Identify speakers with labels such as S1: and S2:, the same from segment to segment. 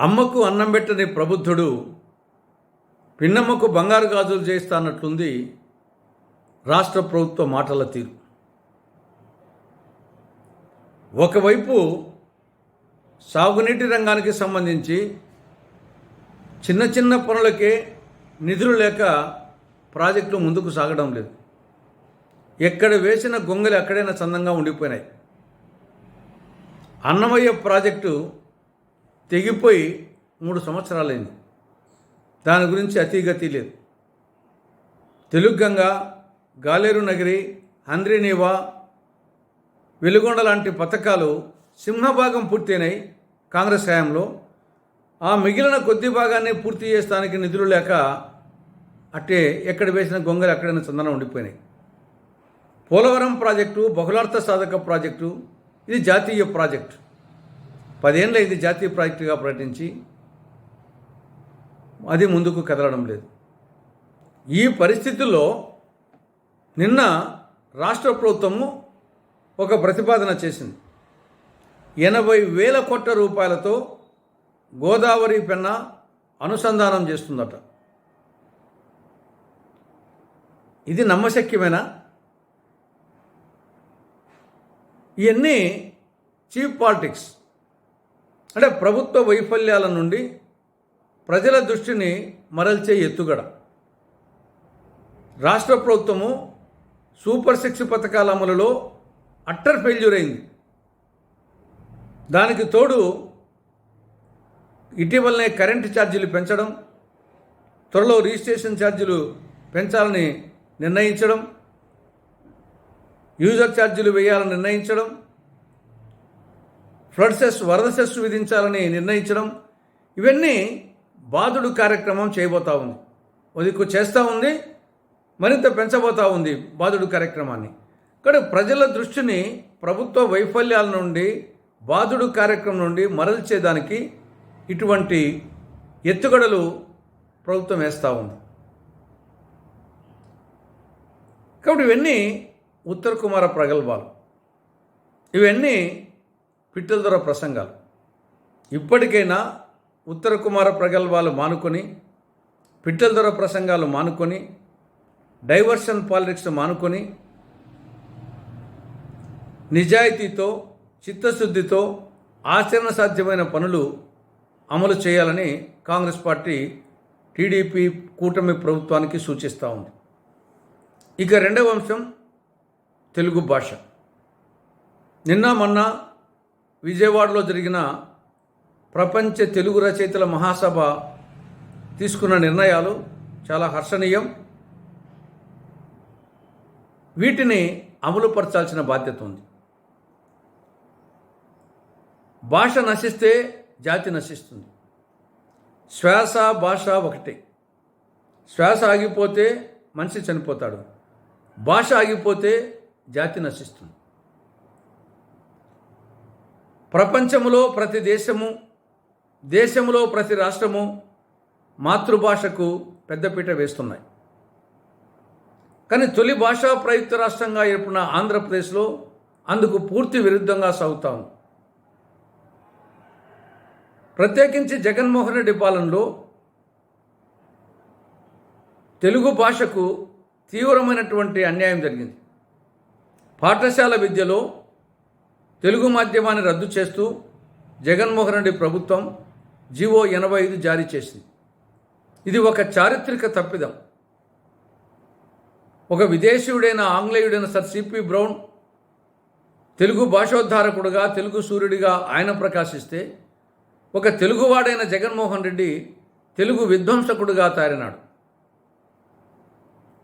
S1: అమ్మకు అన్నం పెట్టని ప్రబుద్ధుడు పిన్నమ్మకు బంగారు గాజులు చేస్తానట్లుంది రాష్ట్ర ప్రభుత్వ మాటల తీరు. ఒకవైపు సాగునీటి రంగానికి సంబంధించి చిన్న చిన్న పనులకే నిధులు లేక ప్రాజెక్టులు ముందుకు సాగడం లేదు. ఎక్కడ వేసిన గొంగలు ఎక్కడైనా చందంగా ఉండిపోయినాయి. అన్నమయ్య ప్రాజెక్టు తెగిపోయి మూడు సంవత్సరాలైంది. దాని గురించి అతిగతి లేదు. తెలుగంగా గాలేరు నగరి హంద్రీనీవా వెలుగొండ లాంటి పథకాలు సింహభాగం పూర్తయినాయి కాంగ్రెస్ హయాంలో. ఆ మిగిలిన కొద్ది భాగాన్ని పూర్తి చేస్తానికి నిధులు లేక అట్టే ఎక్కడ వేసిన గొంగలు ఎక్కడైనా చందనం ఉండిపోయినాయి. పోలవరం ప్రాజెక్టు బహుళార్థ సాధక ప్రాజెక్టు ఇది జాతీయ ప్రాజెక్టు. పదేళ్ళ ఇది జాతీయ ప్రాజెక్టుగా ప్రకటించి అది ముందుకు కదలడం లేదు. ఈ పరిస్థితుల్లో నిన్న రాష్ట్ర ప్రభుత్వము ఒక ప్రతిపాదన చేసింది. ఎనభై వేల కోట్ల రూపాయలతో గోదావరి పెన్న అనుసంధానం చేస్తుందట. ఇది నమ్మశక్యమేనా? ఇవన్నీ చీప్ పాలిటిక్స్. అంటే ప్రభుత్వ వైఫల్యాల నుండి ప్రజల దృష్టిని మరల్చే ఎత్తుగడ. రాష్ట్ర ప్రభుత్వము సూపర్ సిక్స్ పథకాల అమలులో అట్టర్ ఫెయిల్యూర్ అయింది. దానికి తోడు ఇటీవలనే కరెంటు ఛార్జీలు పెంచడం త్వరలో రిజిస్ట్రేషన్ ఛార్జీలు పెంచాలని నిర్ణయించడం యూజర్ ఛార్జీలు వేయాలని నిర్ణయించడం ఫ్లడ్ సెస్ వరద సెస్ విధించాలని నిర్ణయించడం ఇవన్నీ బాధుడు కార్యక్రమం చేయబోతా ఉంది. ఒదిక్కు చేస్తూ ఉంది మరింత పెంచబోతా ఉంది బాధుడు కార్యక్రమాన్ని. కానీ ప్రజల దృష్టిని ప్రభుత్వ వైఫల్యాల నుండి బాధుడు కార్యక్రమం నుండి మరల్చేదానికి ఇటువంటి ఎత్తుగడలు ప్రభుత్వం వేస్తూ ఉంది. కాబట్టి ఇవన్నీ ఉత్తర కుమార ప్రగల్భాలు. ఇవన్నీ పిట్టల దొర ప్రసంగాలు. ఇప్పటికైనా ఉత్తర కుమార ప్రగల్భాలు మానుకొని పిట్టల దొర ప్రసంగాలు మానుకొని డైవర్షన్ పాలిటిక్స్ మానుకొని నిజాయితీతో చిత్తశుద్ధితో ఆచరణ సాధ్యమైన పనులు అమలు చేయాలని కాంగ్రెస్ పార్టీ టీడీపీ కూటమి ప్రభుత్వానికి సూచిస్తూ ఉంది. ఇక రెండవ అంశం తెలుగు భాష. నిన్న మొన్న విజయవాడలో జరిగిన ప్రపంచ తెలుగు రచయితల మహాసభ తీసుకున్న నిర్ణయాలు చాలా హర్షణీయం. వీటిని అమలుపరచాల్సిన బాధ్యత ఉంది. భాష నశిస్తే జాతి నశిస్తుంది. శ్వాస భాష ఒకటే. శ్వాస ఆగిపోతే మనిషి చనిపోతాడు. భాష ఆగిపోతే జాతి నశిస్తుంది. ప్రపంచములో ప్రతి దేశము దేశంలో ప్రతి రాష్ట్రము మాతృభాషకు పెద్దపీట వేస్తున్నాయి. కానీ తొలి భాషా ప్రయుక్త రాష్ట్రంగా ఏర్పడిన ఆంధ్రప్రదేశ్లో అందుకు పూర్తి విరుద్ధంగా సాగుతాము ప్రత్యేకించి జగన్మోహన్ రెడ్డి పాలనలో తెలుగు భాషకు తీవ్రమైనటువంటి అన్యాయం జరిగింది. పాఠశాల విద్యలో తెలుగు మాధ్యమాన్ని రద్దు చేస్తూ జగన్మోహన్ రెడ్డి ప్రభుత్వం జీవో ఎనభై ఐదు జారీ చేసింది. ఇది ఒక చారిత్రక తప్పిదం. ఒక విదేశీయుడైన ఆంగ్లేయుడైన sir C P Brown Telugu భాషోద్ధారకుడుగా Telugu సూర్యుడిగా ఆయన ప్రకాశిస్తే ఒక తెలుగువాడైన జగన్మోహన్ రెడ్డి తెలుగు విధ్వంసకుడుగా తారినాడు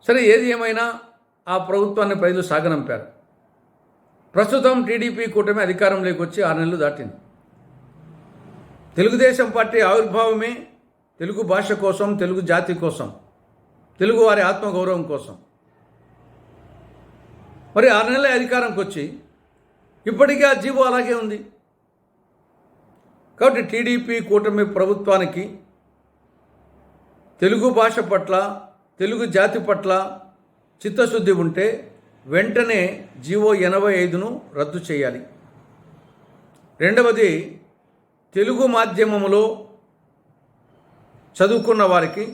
S1: సరే ఏది ఏమైనా ఆ ప్రభుత్వాన్ని ప్రజలు సాగనంపారు. ప్రస్తుతం టీడీపీ కూటమి అధికారంలోకి వచ్చి ఆరు నెలలు దాటింది. తెలుగుదేశం పార్టీ ఆవిర్భావమే తెలుగు భాష కోసం తెలుగు జాతి కోసం తెలుగు వారి ఆత్మగౌరవం కోసం. మరి ఆరు నెలల అధికారంకి వచ్చి ఇప్పటికీ ఆ జీవో అలాగే ఉంది. కాబట్టి టీడీపీ కూటమి ప్రభుత్వానికి తెలుగు భాష పట్ల తెలుగు జాతి పట్ల చిత్తశుద్ధి ఉంటే వెంటనే జీవో ఎనభై ఐదును రద్దు చేయాలి. రెండవది తెలుగు మాధ్యమంలో చదువుకున్న వారికి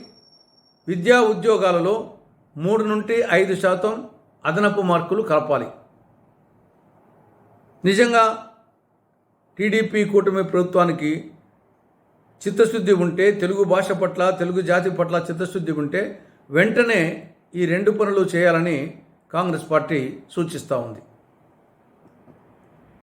S1: విద్యా ఉద్యోగాలలో మూడు నుండి ఐదు శాతం అదనపు మార్కులు కలపాలి. నిజంగా టీడీపీ కూటమి ప్రభుత్వానికి చిత్తశుద్ధి ఉంటే తెలుగు భాష పట్ల తెలుగు జాతి పట్ల చిత్తశుద్ధి ఉంటే వెంటనే ఈ రెండు పనులు చేయాలని కాంగ్రెస్ పార్టీ సూచిస్తూ ఉంది.